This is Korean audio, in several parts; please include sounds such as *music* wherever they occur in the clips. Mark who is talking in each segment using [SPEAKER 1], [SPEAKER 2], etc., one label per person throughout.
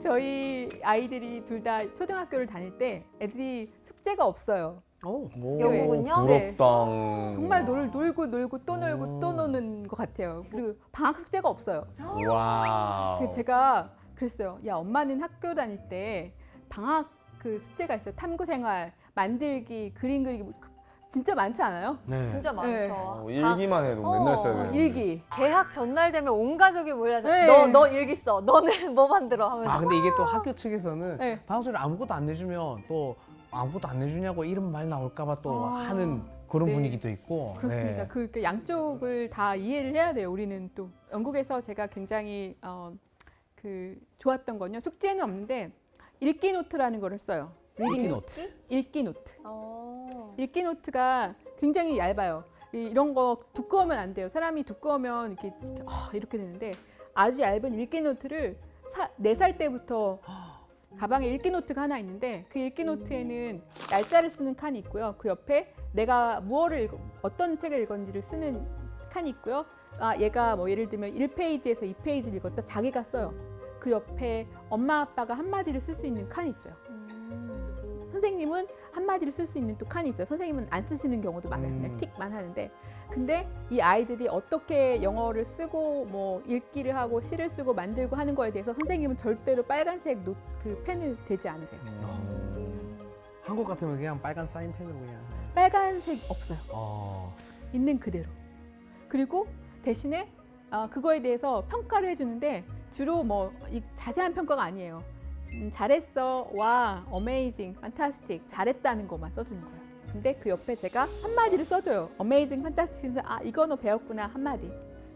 [SPEAKER 1] 저희 아이들이 둘 다 초등학교를 다닐 때 애들이 숙제가 없어요.
[SPEAKER 2] 오.
[SPEAKER 3] 영국은요?
[SPEAKER 1] 네. 정말 놀, 놀고 놀고 또 놀고
[SPEAKER 2] 오.
[SPEAKER 1] 또 노는 것 같아요. 그리고 방학 숙제가 없어요.
[SPEAKER 4] 와우.
[SPEAKER 1] 그래서 제가 그랬어요. 야 엄마는 학교 다닐 때 방학 그 숙제가 있어요. 탐구 생활, 만들기, 그림 그리기 뭐 그- 진짜 많지 않아요?
[SPEAKER 2] 네.
[SPEAKER 3] 진짜 많죠.
[SPEAKER 1] 네.
[SPEAKER 4] 어, 일기만 해도 맨날
[SPEAKER 3] 어,
[SPEAKER 4] 써야
[SPEAKER 1] 어,
[SPEAKER 4] 되는데.
[SPEAKER 1] 일기.
[SPEAKER 3] 개학 전날 되면 온 가족이 몰려서
[SPEAKER 1] 네.
[SPEAKER 3] 너 너 일기 써. 너는 *laughs* 뭐 만들어 하면서.
[SPEAKER 2] 아 근데 이게 또 학교 측에서는
[SPEAKER 1] 네.
[SPEAKER 2] 방학수를 아무것도 안 내주면 또 아무것도 안 내주냐고 이런 말 나올까봐 또
[SPEAKER 1] 아.
[SPEAKER 2] 하는 그런
[SPEAKER 1] 네.
[SPEAKER 2] 분위기도 있고.
[SPEAKER 1] 그렇습니다.
[SPEAKER 2] 네.
[SPEAKER 1] 그, 그 양쪽을 다 이해를 해야 돼요. 우리는 또 영국에서 제가 굉장히 어, 그 좋았던 건요. 숙제는 없는데 읽기 노트라는 거를 써요.
[SPEAKER 2] 읽기 노트.
[SPEAKER 1] 읽기 노트.
[SPEAKER 3] 어.
[SPEAKER 1] 읽기 노트가 굉장히 얇아요. 이- 이런 거 두꺼우면 안 돼요. 사람이 두꺼우면 이렇게 아, 이렇게 되는데 아주 얇은 읽기 노트를 네 살 때부터 가방에 읽기 노트가 하나 있는데 그 읽기 노트에는 날짜를 쓰는 칸이 있고요. 그 옆에 내가 무엇을 읽, 어떤 책을 읽었는지를 쓰는 칸이 있고요. 아, 얘가 뭐 예를 들면 1페이지에서 2페이지를 읽었다 자기가 써요. 그 옆에 엄마 아빠가 한마디를 쓸 수 있는 칸이 있어요.
[SPEAKER 3] 음.
[SPEAKER 1] 선생님은 한마디를 쓸 수 있는 또 칸이 있어요. 선생님은 안 쓰시는 경우도 많아요. 그냥
[SPEAKER 2] 음.
[SPEAKER 1] 틱만 하는데. 근데 이 아이들이 어떻게 영어를 쓰고 뭐 읽기를 하고 시를 쓰고 만들고 하는 거에 대해서 선생님은 절대로 빨간색 노, 그 펜을 대지 않으세요.
[SPEAKER 2] 음. 한국 같으면 그냥 빨간 사인펜으로 그냥.
[SPEAKER 1] 빨간색 없어요.
[SPEAKER 2] 어.
[SPEAKER 1] 있는 그대로. 그리고 대신에 아, 그거에 대해서 평가를 해주는데 주로 뭐 이 자세한 평가가 아니에요. 음, 잘했어, 와, amazing, fantastic, 잘했다는 것만 써주는 거예요. 근데 그 옆에 제가 한마디를 써줘요. amazing, fantastic, 아 이거 너 배웠구나 한마디.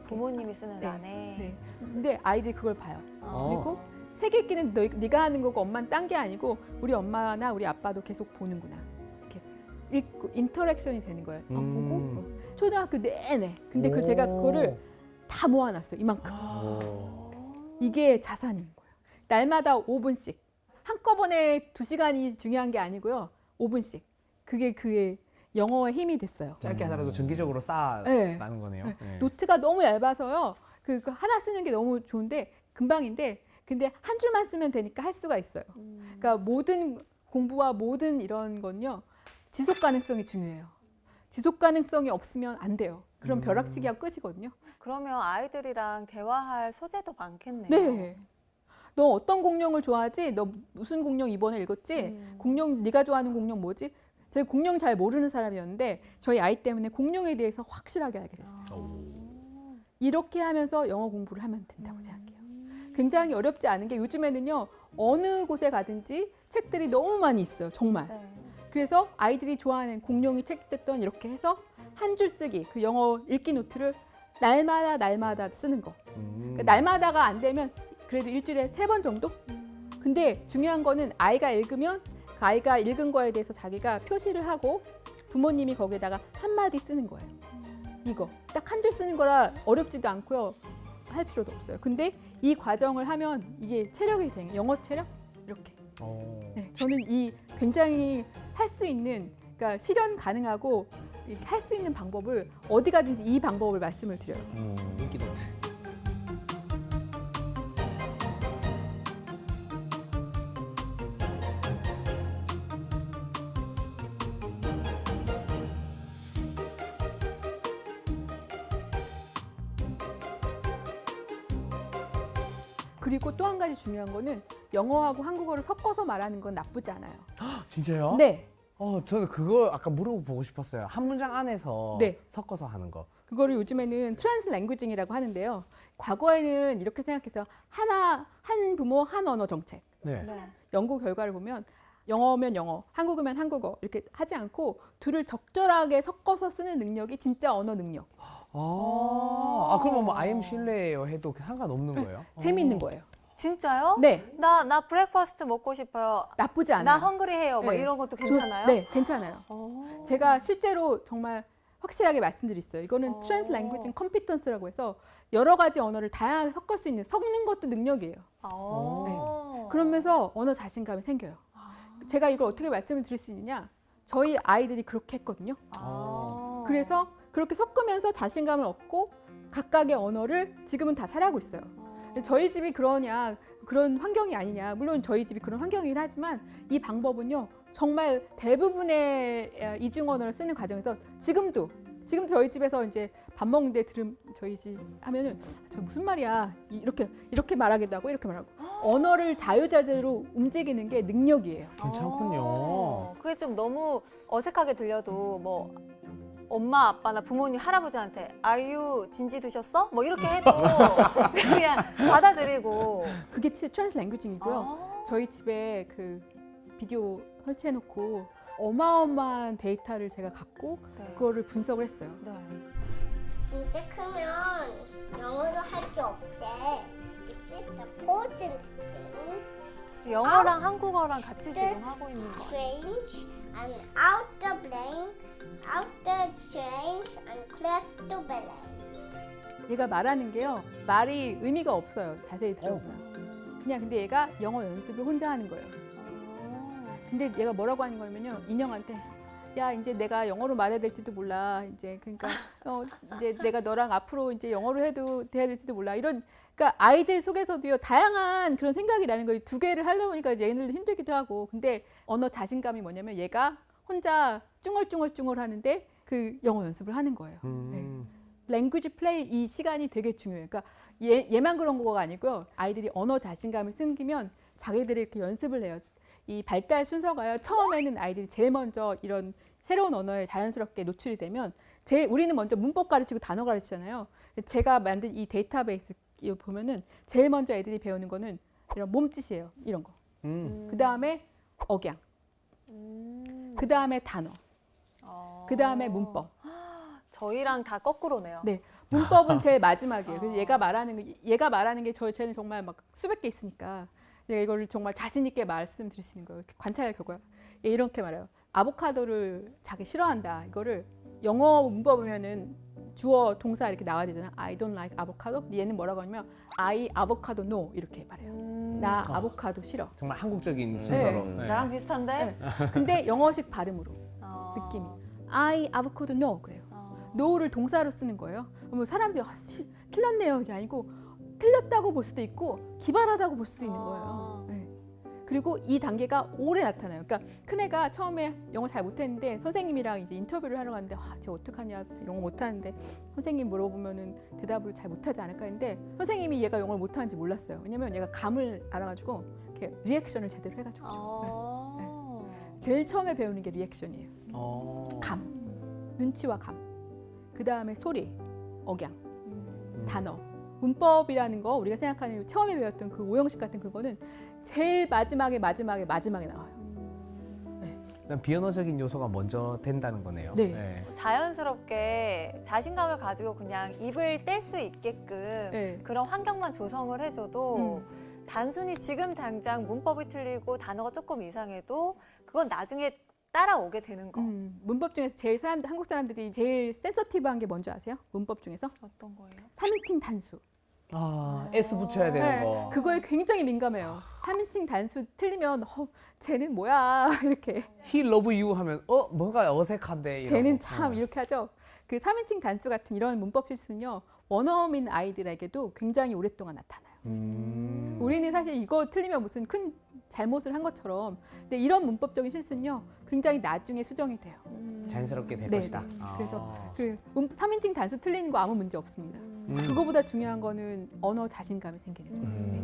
[SPEAKER 3] 부모님이 쓰는
[SPEAKER 1] 네.
[SPEAKER 3] 안에.
[SPEAKER 1] 네. 근데 아이들이 그걸 봐요.
[SPEAKER 3] 어.
[SPEAKER 1] 그리고 책 읽기는 너, 네가 하는 거고 엄마는 딴 게 아니고 우리 엄마나 우리 아빠도 계속 보는구나. 이렇게 읽고 인터랙션이 되는 거예요. 아,
[SPEAKER 2] 음.
[SPEAKER 1] 보고 어. 초등학교 내내. 근데 그 제가 그거를 다 모아놨어요. 이만큼.
[SPEAKER 4] 오.
[SPEAKER 1] 이게 자산인 거예요. 날마다 5분씩. 한꺼번에 2시간이 중요한 게 아니고요. 5분씩. 그게 그의 영어의 힘이 됐어요.
[SPEAKER 2] 짧게 하더라도 정기적으로 쌓아나는
[SPEAKER 1] 네.
[SPEAKER 2] 거네요.
[SPEAKER 1] 네.
[SPEAKER 2] 네.
[SPEAKER 1] 노트가 너무 얇아서요. 그, 그 하나 쓰는 게 너무 좋은데 금방인데 근데 한 줄만 쓰면 되니까 할 수가 있어요.
[SPEAKER 3] 음.
[SPEAKER 1] 그러니까 모든 공부와 모든 이런 건요. 지속 가능성이 중요해요. 지속 가능성이 없으면 안 돼요. 그럼
[SPEAKER 2] 음.
[SPEAKER 1] 벼락치기가 끝이거든요.
[SPEAKER 3] 그러면 아이들이랑 대화할 소재도 많겠네요.
[SPEAKER 1] 네. 너 어떤 공룡을 좋아하지? 너 무슨 공룡 이번에 읽었지?
[SPEAKER 3] 음.
[SPEAKER 1] 공룡 네가 좋아하는 공룡 뭐지? 저희 공룡 잘 모르는 사람이었는데 저희 아이 때문에 공룡에 대해서 확실하게 알게 됐어요.
[SPEAKER 3] 아.
[SPEAKER 1] 이렇게 하면서 영어 공부를 하면 된다고
[SPEAKER 3] 음.
[SPEAKER 1] 생각해요. 굉장히 어렵지 않은 게 요즘에는요 어느 곳에 가든지 책들이 너무 많이 있어요. 정말.
[SPEAKER 3] 네.
[SPEAKER 1] 그래서 아이들이 좋아하는 공룡이 책 됐던 이렇게 해서 한 줄 쓰기 그 영어 읽기 노트를 날마다 날마다 쓰는 거.
[SPEAKER 2] 음.
[SPEAKER 1] 그러니까 날마다가 안 되면 그래도 일주일에 세 번 정도? 근데 중요한 거는 아이가 읽으면 그 아이가 읽은 거에 대해서 자기가 표시를 하고 부모님이 거기에다가 한마디 쓰는 거예요. 이거 딱 한 줄 쓰는 거라 어렵지도 않고요. 할 필요도 없어요. 근데 이 과정을 하면 이게 체력이 돼요. 영어 체력 이렇게.
[SPEAKER 2] 어.
[SPEAKER 1] 네, 저는 이 굉장히 할 수 있는 그러니까 실현 가능하고 할 수 있는 방법을 어디 가든지 이 방법을 말씀을 드려요.
[SPEAKER 2] 음. 읽기 노트.
[SPEAKER 1] 가지 중요한 거는 영어하고 한국어를 섞어서 말하는 건 나쁘지 않아요.
[SPEAKER 2] 진짜요?
[SPEAKER 1] 네.
[SPEAKER 2] 어, 저는 그거 아까 물어보고 싶었어요. 한 문장 안에서
[SPEAKER 1] 네.
[SPEAKER 2] 섞어서 하는 거.
[SPEAKER 1] 그거를 요즘에는 트랜스 랭귀징이라고 하는데요. 과거에는 이렇게 생각해서 하나 한 부모 한 언어 정책.
[SPEAKER 2] 네.
[SPEAKER 3] 네.
[SPEAKER 1] 연구 결과를 보면 영어면 영어, 한국어면 한국어 이렇게 하지 않고 둘을 적절하게 섞어서 쓰는 능력이 진짜 언어 능력.
[SPEAKER 2] 아, 아 그러면 뭐 I am 실례예요 해도 상관없는 거예요?
[SPEAKER 1] 재미있는
[SPEAKER 2] 어.
[SPEAKER 1] 거예요.
[SPEAKER 3] 진짜요?
[SPEAKER 1] 네,
[SPEAKER 3] 나, 나 브렉퍼스트 먹고 싶어요.
[SPEAKER 1] 나쁘지 않아요.
[SPEAKER 3] 나 헝그리해요. 뭐
[SPEAKER 1] 네.
[SPEAKER 3] 이런 것도
[SPEAKER 1] 저-
[SPEAKER 3] 괜찮아요?
[SPEAKER 1] 네, 괜찮아요.
[SPEAKER 3] 오.
[SPEAKER 1] 제가 실제로 정말 확실하게 말씀드렸어요. 이거는
[SPEAKER 3] 어.
[SPEAKER 1] 트랜스 랭귀징 컴피턴스라고 해서 여러 가지 언어를 다양하게 섞을 수 있는 섞는 것도 능력이에요.
[SPEAKER 3] 아.
[SPEAKER 1] 네. 그러면서 언어 자신감이 생겨요.
[SPEAKER 3] 아.
[SPEAKER 1] 제가 이걸 어떻게 말씀을 드릴 수 있느냐? 저희 아이들이 그렇게 했거든요.
[SPEAKER 3] 아.
[SPEAKER 1] 그래서 그렇게 섞으면서 자신감을 얻고 각각의 언어를 지금은 다 잘하고 있어요.
[SPEAKER 3] 어.
[SPEAKER 1] 저희 집이 그러냐 그런 환경이 아니냐 물론 저희 집이 그런 환경이긴 하지만 이 방법은요 정말 대부분의 에, 이중 언어를 쓰는 과정에서 지금도 지금 저희 집에서 이제 밥 먹는데 들음 저희 집 하면은 저 무슨 말이야 이- 이렇게 이렇게 말하기도 하고 이렇게 말하고 언어를 자유자재로 움직이는 게 능력이에요.
[SPEAKER 2] 괜찮군요.
[SPEAKER 3] 어, 그게 좀 너무 어색하게 들려도 뭐 엄마 아빠나 부모님 할아버지한테 Are you 진지 드셨어? 뭐 이렇게 해도 *laughs* 그냥 받아들이고
[SPEAKER 1] 그게 트랜스 랭귀징이고요.
[SPEAKER 3] 아.
[SPEAKER 1] 저희 집에 그 비디오 설치해놓고 어마어마한 데이터를 제가 갖고
[SPEAKER 3] 네.
[SPEAKER 1] 그거를 분석을 했어요.
[SPEAKER 3] 네.
[SPEAKER 5] 진짜 크면 영어로 할 게 없대. 그치? The important things
[SPEAKER 3] 영어랑 한국어랑 같이 지금 하고 있는 거예요.
[SPEAKER 5] change and out the blank, out the change and clear the blank.
[SPEAKER 1] 얘가 말하는 게요 말이 의미가 없어요. 자세히 들어보면 그냥 근데 얘가 영어 연습을 혼자 하는 거예요.
[SPEAKER 3] 어.
[SPEAKER 1] 근데 얘가 뭐라고 하는 거냐면요 인형한테 야 이제 내가 영어로 말해야 될지도 몰라 이제 그러니까 어 이제 내가 너랑 앞으로 이제 영어로 해도 돼야 될지도 몰라 이런 그러니까 아이들 속에서도요 다양한 그런 생각이 나는 거예요 두 개를 하려 보니까 이제 얘네들도 힘들기도 하고 근데 언어 자신감이 뭐냐면 얘가 혼자 쭝얼쭝얼쭝얼 하는데 그 영어 연습을 하는 거예요.
[SPEAKER 4] 음.
[SPEAKER 1] 랭귀지 플레이 이 시간이 되게 중요해요. 그러니까 얘, 얘만 그런 거가 아니고요. 아이들이 언어 자신감이 생기면 자기들이 이렇게 연습을 해요. 이 발달 순서가요. 처음에는 아이들이 제일 먼저 이런 새로운 언어에 자연스럽게 노출이 되면 제일 우리는 먼저 문법 가르치고 단어 가르치잖아요. 제가 만든 이 데이터베이스 보면은 제일 먼저 애들이 배우는 거는 이런 몸짓이에요. 이런 거.
[SPEAKER 2] 음.
[SPEAKER 1] 그 다음에 억양.
[SPEAKER 3] 음.
[SPEAKER 1] 그 다음에 단어.
[SPEAKER 3] 어.
[SPEAKER 1] 그 다음에 문법. *gasps*
[SPEAKER 3] 저희랑 다 거꾸로네요.
[SPEAKER 1] 네. 문법은 제일 *laughs* 마지막이에요. 그래서 얘가 말하는 거, 얘가 말하는 게 저 쟤는 정말 막 수백 개 있으니까 내가 이거를 정말 자신 있게 말씀드릴 수 있는 거예요. 관찰할 결과 얘 이렇게 말해요. 아보카도를 자기 싫어한다. 이거를 영어 문법 보면은 주어 동사 이렇게 나와야 되잖아. I don't like avocado. 얘는 뭐라고 하냐면 I avocado no 이렇게 말해요.
[SPEAKER 3] 음.
[SPEAKER 1] 나 아보카도 싫어.
[SPEAKER 2] 정말 한국적인
[SPEAKER 4] 음.
[SPEAKER 2] 순서로.
[SPEAKER 4] 네.
[SPEAKER 2] 네.
[SPEAKER 3] 나랑 비슷한데?
[SPEAKER 1] 네. 근데 영어식 발음으로
[SPEAKER 3] 어.
[SPEAKER 1] 느낌이. I avocado no 그래요.
[SPEAKER 3] 어.
[SPEAKER 1] 노를 동사로 쓰는 거예요. 그러면 사람들이 아, 씨, 틀렸네요. 이게 아니고 틀렸다고 볼 수도 있고 기발하다고 볼 수도 있는 거예요.
[SPEAKER 3] 아.
[SPEAKER 1] 네. 그리고 이 단계가 오래 나타나요. 그러니까 큰애가 처음에 영어 잘 못했는데 선생님이랑 이제 인터뷰를 하러 갔는데 아, 쟤 어떡하냐 영어 못하는데 선생님 물어보면은 대답을 잘 못하지 않을까 했는데 선생님이 얘가 영어를 못하는지 몰랐어요. 왜냐면 얘가 감을 알아가지고 이렇게 리액션을 제대로 해가지고
[SPEAKER 3] 어.
[SPEAKER 1] 제일 처음에 배우는 게 리액션이에요.
[SPEAKER 2] 어.
[SPEAKER 1] 감, 눈치와 감. 그 다음에 소리, 억양.
[SPEAKER 3] 음.
[SPEAKER 1] 단어. 문법이라는 거 우리가 생각하는 처음에 배웠던 그 오형식 같은 그거는 제일 마지막에 마지막에 마지막에 나와요.
[SPEAKER 2] 일단 비언어적인 요소가 먼저 된다는 거네요.
[SPEAKER 1] 네.
[SPEAKER 3] 자연스럽게 자신감을 가지고 그냥 입을 뗄 수 있게끔
[SPEAKER 1] 네.
[SPEAKER 3] 그런 환경만 조성을 해줘도
[SPEAKER 1] 음.
[SPEAKER 3] 단순히 지금 당장 문법이 틀리고 단어가 조금 이상해도 그건 나중에 따라오게 되는 거.
[SPEAKER 1] 음, 문법 중에서 제일 사람 한국 사람들이 제일 센서티브한 게 뭔지 아세요? 문법 중에서
[SPEAKER 3] 어떤 거예요?
[SPEAKER 1] 3인칭 단수.
[SPEAKER 2] 아, S 붙여야 되는
[SPEAKER 1] 네,
[SPEAKER 2] 거.
[SPEAKER 1] 그거에 굉장히 민감해요. 3인칭 단수 틀리면 어, 쟤는 뭐야 *laughs* 이렇게.
[SPEAKER 2] He love you 하면 어 뭔가 어색한데. 이러고.
[SPEAKER 1] 쟤는 참
[SPEAKER 2] 어.
[SPEAKER 1] 이렇게 하죠. 그 3인칭 단수 같은 이런 문법 실수는요. 원어민 아이들에게도 굉장히 오랫동안 나타나요.
[SPEAKER 2] 음.
[SPEAKER 1] 우리는 사실 이거 틀리면 무슨 큰 잘못을 한 것처럼 근데 이런 문법적인 실수는요 굉장히 나중에 수정이 돼요.
[SPEAKER 2] 자연스럽게 될
[SPEAKER 1] 네,
[SPEAKER 2] 것이다.
[SPEAKER 1] 네.
[SPEAKER 2] 아.
[SPEAKER 1] 그래서 그 3인칭 단수 틀리는 거 아무 문제 없습니다.
[SPEAKER 2] 음.
[SPEAKER 1] 그거보다 중요한 거는 언어 자신감이 생기는 거예요.
[SPEAKER 2] 음.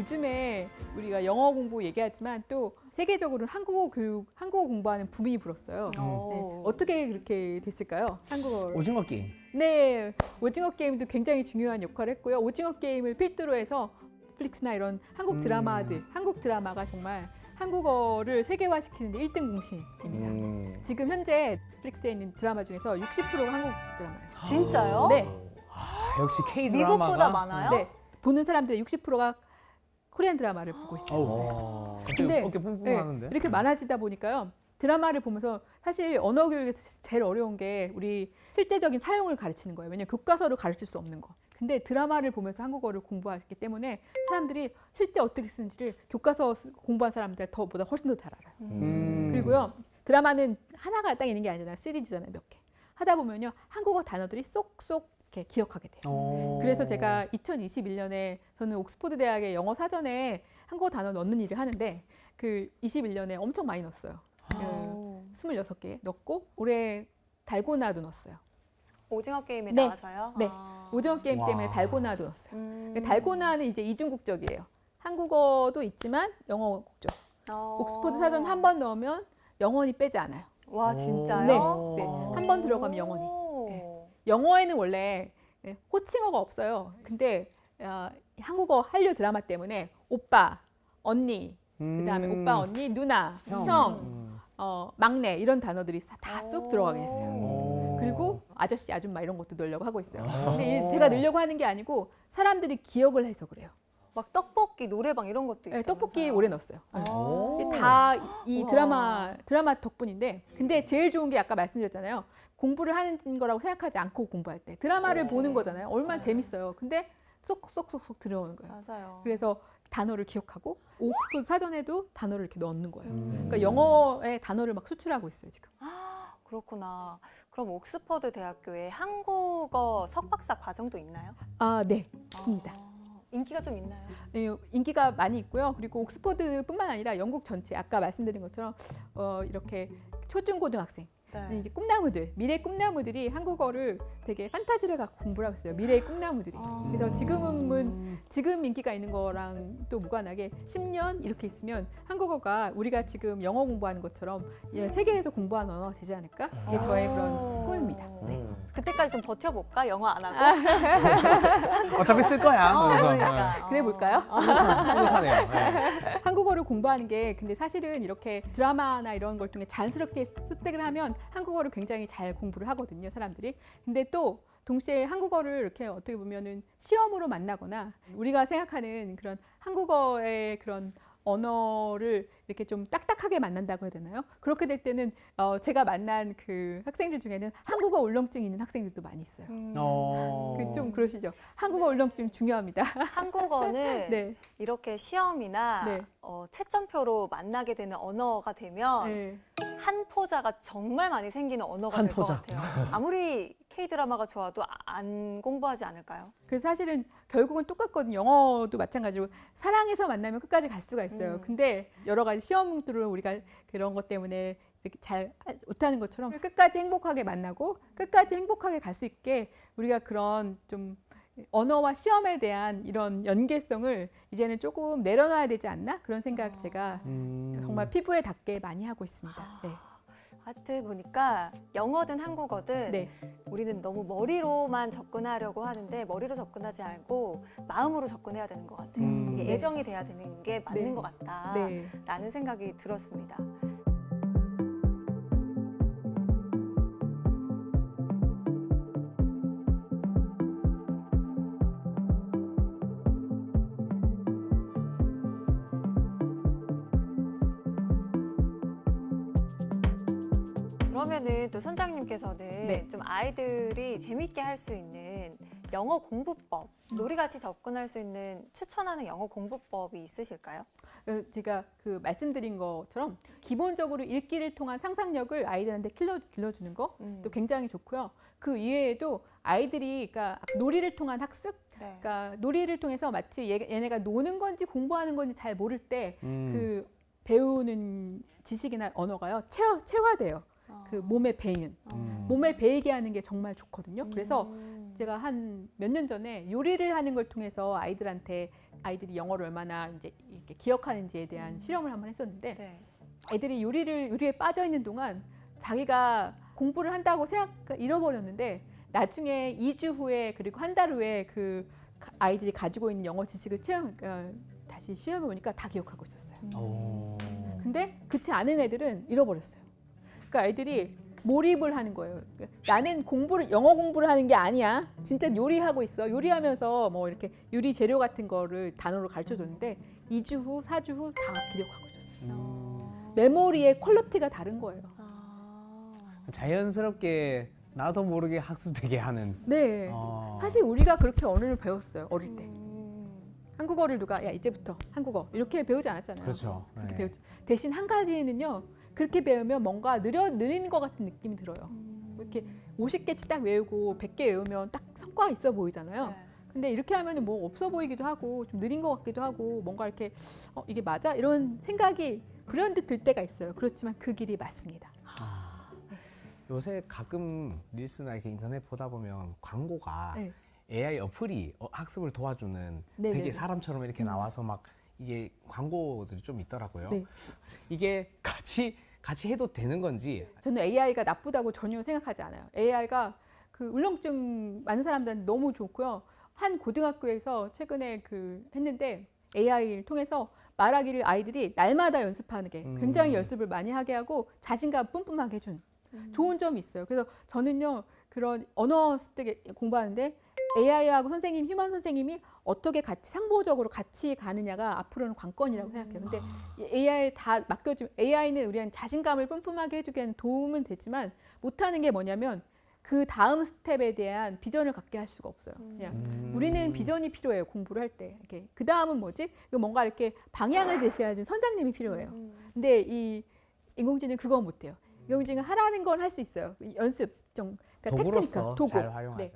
[SPEAKER 1] 요즘에 우리가 영어 공부 얘기하지만 또 세계적으로 한국어 교육, 한국어 공부하는 붐이 불었어요.
[SPEAKER 3] 어.
[SPEAKER 1] 네. 어떻게 그렇게 됐을까요? 한국어.
[SPEAKER 2] 오징어 게임.
[SPEAKER 1] 네, 오징어 게임도 굉장히 중요한 역할을 했고요. 오징어 게임을 필두로 해서 넷플릭스나 이런 한국
[SPEAKER 2] 음.
[SPEAKER 1] 드라마들, 한국 드라마가 정말 한국어를 세계화시키는데 1등 공신입니다.
[SPEAKER 4] 음.
[SPEAKER 1] 지금 현재 넷플릭스에 있는 드라마 중에서 60%가 한국 드라마예요.
[SPEAKER 3] 진짜요?
[SPEAKER 1] 네.
[SPEAKER 2] 아, 역시 K 드라마가
[SPEAKER 3] 미국보다 많아요?
[SPEAKER 1] 네, 보는 사람들의 60%가 코리안 드라마를 보고 있어요.
[SPEAKER 2] 갑자기
[SPEAKER 1] 근데,
[SPEAKER 2] 어깨
[SPEAKER 1] 네. 이렇게 많아지다 보니까요. 드라마를 보면서 사실 언어 교육에서 제일 어려운 게 우리 실제적인 사용을 가르치는 거예요. 왜냐면 교과서로 가르칠 수 없는 거. 근데 드라마를 보면서 한국어를 공부하기 때문에 사람들이 실제 어떻게 쓰는지를 교과서 쓰- 공부한 사람들 더보다 훨씬 더 잘 알아요.
[SPEAKER 4] 음.
[SPEAKER 1] 그리고요 드라마는 하나가 딱 있는 게 아니라 시리즈잖아요 몇 개. 하다 보면요 한국어 단어들이 쏙쏙 이렇게 기억하게 돼요.
[SPEAKER 2] 어.
[SPEAKER 1] 그래서 제가 2021년에 저는 옥스퍼드 대학의 영어 사전에 한국어 단어 넣는 일을 하는데 그 21년에 엄청 많이 넣었어요. 그
[SPEAKER 3] 오.
[SPEAKER 1] 26개 넣고 올해 달고나도 넣었어요.
[SPEAKER 3] 오징어 게임에
[SPEAKER 1] 네.
[SPEAKER 3] 나와서요.
[SPEAKER 1] 네.
[SPEAKER 3] 아.
[SPEAKER 1] 오징어 게임 때문에
[SPEAKER 2] 와.
[SPEAKER 1] 달고나도 넣었어요.
[SPEAKER 3] 음.
[SPEAKER 1] 그러니까 달고나는 이제 이중국적이에요. 한국어도 있지만 영어 국적.
[SPEAKER 3] 어.
[SPEAKER 1] 옥스퍼드 사전 한 번 넣으면 영원히 빼지 않아요.
[SPEAKER 3] 와 진짜요?
[SPEAKER 1] 네,
[SPEAKER 2] 오.
[SPEAKER 1] 네. 한 번 들어가면 영원히.
[SPEAKER 3] 오.
[SPEAKER 1] 네. 영어에는 원래 예, 호칭어가 없어요. 근데 어, 한국어 한류 드라마 때문에 오빠, 언니, 그다음에
[SPEAKER 4] 음.
[SPEAKER 1] 오빠, 언니, 누나,
[SPEAKER 2] 형.
[SPEAKER 1] 형,
[SPEAKER 4] 음.
[SPEAKER 1] 어, 막내 이런 단어들이 다 쑥 들어가게 했어요.
[SPEAKER 2] 오.
[SPEAKER 1] 그리고 아저씨, 아줌마 이런 것도 넣으려고 하고 있어요.
[SPEAKER 2] 오.
[SPEAKER 1] 근데 이- 제가 넣으려고 하는 게 아니고 사람들이 기억을 해서 그래요.
[SPEAKER 3] 막 떡볶이 노래방 이런 것도
[SPEAKER 1] 네,
[SPEAKER 3] 있다면서요?
[SPEAKER 1] 떡볶이 오래 넣었어요. 네.
[SPEAKER 2] 오.
[SPEAKER 1] 다 이. 드라마 드라마 덕분인데 근데 제일 좋은 게 아까 말씀드렸잖아요. 공부를 하는 거라고 생각하지 않고 공부할 때 드라마를
[SPEAKER 3] 그렇지.
[SPEAKER 1] 보는 거잖아요. 얼마나
[SPEAKER 3] 네.
[SPEAKER 1] 재밌어요. 근데 쏙쏙쏙쏙 들어오는 거예요.
[SPEAKER 3] 맞아요.
[SPEAKER 1] 그래서 단어를 기억하고 옥스퍼드 사전에도 단어를 이렇게 넣는 거예요.
[SPEAKER 3] 음.
[SPEAKER 1] 그러니까 영어의 단어를 막 수출하고 있어요 지금.
[SPEAKER 3] 그렇구나. 그럼 옥스퍼드 대학교에 한국어 석박사 과정도 있나요?
[SPEAKER 1] 아, 네, 있습니다.
[SPEAKER 3] 아, 인기가 좀 있나요?
[SPEAKER 1] 네, 인기가 많이 있고요. 그리고 옥스퍼드뿐만 아니라 영국 전체 아까 말씀드린 것처럼 어, 이렇게 초중고등학생
[SPEAKER 3] 네.
[SPEAKER 1] 이제 꿈나무들 미래 꿈나무들이 한국어를 되게 판타지를 갖고 공부를 하고 있어요. 미래의 꿈나무들이.
[SPEAKER 3] 아.
[SPEAKER 1] 그래서 지금은 지금 인기가 있는 거랑 또 무관하게 10년 이렇게 있으면 한국어가 우리가 지금 영어 공부하는 것처럼 예, 세계에서 공부하는 언어가 되지 않을까? 이게 저의 그런 꿈입니다. 네.
[SPEAKER 4] 음.
[SPEAKER 3] 그때까지 좀 버텨볼까? 영어 안 하고? *laughs*
[SPEAKER 2] 어차피 쓸 거야.
[SPEAKER 3] 어. 그러니까.
[SPEAKER 1] 그래 볼까요?
[SPEAKER 2] 뿌듯하네요. 네.
[SPEAKER 1] 한국어를 공부하는 게 근데 사실은 이렇게 드라마나 이런 걸 통해 자연스럽게 습득을 하면 한국어를 굉장히 잘 공부를 하거든요, 사람들이. 근데 또 동시에 한국어를 이렇게 어떻게 보면은 시험으로 만나거나 우리가 생각하는 그런 한국어의 그런 언어를 이렇게 좀 딱딱하게 만난다고 해야 되나요? 그렇게 될 때는 어, 제가 만난 그 학생들 중에는 한국어 울렁증이 있는 학생들도 많이 있어요.
[SPEAKER 3] 음,
[SPEAKER 2] 어.
[SPEAKER 1] 그 좀 그러시죠. 한국어 울렁증 중요합니다. *laughs*
[SPEAKER 3] 한국어는
[SPEAKER 1] 네.
[SPEAKER 3] 이렇게 시험이나
[SPEAKER 1] 네.
[SPEAKER 3] 어, 채점표로 만나게 되는 언어가 되면
[SPEAKER 1] 네.
[SPEAKER 3] 한 포자가 정말 많이 생기는 언어가 한될것
[SPEAKER 2] 포자.
[SPEAKER 3] 같아요. 아무리 K 드라마가 좋아도 아- 안 공부하지 않을까요?
[SPEAKER 1] 그래서 사실은 결국은 똑같거든요. 영어도 마찬가지로 사랑해서 만나면 끝까지 갈 수가 있어요.
[SPEAKER 3] 음.
[SPEAKER 1] 근데 여러 가지 시험들을 우리가 그런 것 때문에 이렇게 잘 못하는 것처럼 끝까지 행복하게 만나고 끝까지 행복하게 갈 수 있게 우리가 그런 좀 언어와 시험에 대한 이런 연계성을 이제는 조금 내려놔야 되지 않나 그런 생각 제가
[SPEAKER 2] 음.
[SPEAKER 1] 정말 피부에 닿게 많이 하고 있습니다. 네.
[SPEAKER 3] 하여튼 보니까 영어든 한국어든
[SPEAKER 1] 네.
[SPEAKER 3] 우리는 너무 머리로만 접근하려고 하는데 머리로 접근하지 않고 마음으로 접근해야 되는 것 같아요.
[SPEAKER 2] 음.
[SPEAKER 3] 이게
[SPEAKER 1] 네.
[SPEAKER 3] 애정이 돼야 되는 게 맞는
[SPEAKER 1] 네.
[SPEAKER 3] 것 같다라는
[SPEAKER 1] 네.
[SPEAKER 3] 생각이 들었습니다. 그러면은 또 선장님께서는
[SPEAKER 1] 네.
[SPEAKER 3] 좀 아이들이 재밌게 할 수 있는 영어 공부법, 우리 같이 접근할 수 있는 추천하는 영어 공부법이 있으실까요?
[SPEAKER 1] 어, 제가 그 말씀드린 것처럼 기본적으로 읽기를 통한 상상력을 아이들한테 길러, 길러주는 거
[SPEAKER 3] 음.
[SPEAKER 1] 또 굉장히 좋고요. 그 이외에도 아이들이 그러니까 놀이를 통한 학습,
[SPEAKER 3] 네.
[SPEAKER 1] 그러니까 놀이를 통해서 마치 얘, 얘네가 노는 건지 공부하는 건지 잘 모를 때그
[SPEAKER 2] 음.
[SPEAKER 1] 배우는 지식이나 언어가요 체화, 체화돼요.
[SPEAKER 3] 어.
[SPEAKER 1] 그 몸에 배이는
[SPEAKER 2] 음.
[SPEAKER 1] 몸에 배이게 하는 게 정말 좋거든요. 그래서
[SPEAKER 3] 음.
[SPEAKER 1] 제가 한 몇 년 전에 요리를 하는 걸 통해서 아이들한테 아이들이 영어를 얼마나 이제 이렇게 기억하는지에 대한 실험을 한번 했었는데
[SPEAKER 3] 네.
[SPEAKER 1] 애들이 요리를 요리에 빠져 있는 동안 자기가 공부를 한다고 생각 잃어버렸는데 나중에 2주 후에 그리고 한 달 후에 그 가- 아이들이 가지고 있는 영어 지식을 체험 어, 다시 시험해 보니까 다 기억하고 있었어요.
[SPEAKER 2] 오.
[SPEAKER 1] 근데 그렇지 않은 애들은 잃어버렸어요. 그러니까 아이들이 몰입을 하는 거예요. 그러니까 나는 공부를 영어 공부를 하는 게 아니야. 진짜 요리하고 있어. 요리하면서 뭐 이렇게 요리 재료 같은 거를 단어로 가르쳐 줬는데 2주 후, 4주 후 다 기억하고 있었어요.
[SPEAKER 3] 어.
[SPEAKER 1] 메모리의 퀄리티가 다른 거예요.
[SPEAKER 3] 아.
[SPEAKER 2] 자연스럽게 나도 모르게 학습되게 하는.
[SPEAKER 1] 네.
[SPEAKER 2] 어.
[SPEAKER 1] 사실 우리가 그렇게 언어를 배웠어요 어릴 때.
[SPEAKER 3] 음.
[SPEAKER 1] 한국어를 누가 야 이제부터 한국어 이렇게 배우지 않았잖아요.
[SPEAKER 2] 그렇죠. 네.
[SPEAKER 1] 배우지. 대신 한 가지는요. 그렇게 배우면 뭔가 느려 느리는 것 같은 느낌이 들어요.
[SPEAKER 3] 음.
[SPEAKER 1] 이렇게 50개치 딱 외우고 100개 외우면 딱 성과가 있어 보이잖아요.
[SPEAKER 3] 네.
[SPEAKER 1] 근데 이렇게 하면 뭐 없어 보이기도 하고 좀 느린 것 같기도 하고 뭔가 이렇게 어, 이게 맞아 이런 생각이 불현듯 들 때가 있어요. 그렇지만 그 길이 맞습니다.
[SPEAKER 2] 요새 가끔 릴스나 이렇게 인터넷 보다 보면 광고가
[SPEAKER 1] 네.
[SPEAKER 2] AI 어플이 어, 학습을 도와주는
[SPEAKER 1] 네,
[SPEAKER 2] 되게
[SPEAKER 1] 네.
[SPEAKER 2] 사람처럼 이렇게 나와서 막 이게 광고들이 좀 있더라고요.
[SPEAKER 1] 네.
[SPEAKER 2] 이게 같이 같이 해도 되는 건지
[SPEAKER 1] 저는 AI가 나쁘다고 전혀 생각하지 않아요. AI가 그 울렁증 많은 사람들한테 너무 좋고요. 한 고등학교에서 최근에 그 했는데 AI를 통해서 말하기를 아이들이 날마다 연습하는 게 굉장히
[SPEAKER 2] 음.
[SPEAKER 1] 연습을 많이 하게 하고 자신감 뿜뿜하게 해준
[SPEAKER 3] 음.
[SPEAKER 1] 좋은 점이 있어요. 그래서 저는요 그런 언어 습득 공부하는데 AI하고 선생님, 휴먼 선생님이 어떻게 같이 상보적으로 같이 가느냐가 앞으로는 관건이라고 생각해요. 근데 이 AI 다 맡겨주면 AI는 우리한 자신감을 뿜뿜하게 해주기에는 도움은 되지만 못하는 게 뭐냐면 그 다음 스텝에 대한 비전을 갖게 할 수가 없어요. 그냥
[SPEAKER 2] 음.
[SPEAKER 1] 우리는 비전이 필요해요 공부를 할 때. 이렇게 그 다음은 뭐지? 이거 뭔가 이렇게 방향을 제시해준 선장님이 필요해요.
[SPEAKER 3] 음.
[SPEAKER 1] 근데 이 인공지능 그거 못해요. 인공지능 하라는 건 할 수 있어요. 이 연습 좀 그러니까 테크니컬 도구.
[SPEAKER 2] 잘 활용하자.
[SPEAKER 1] 네.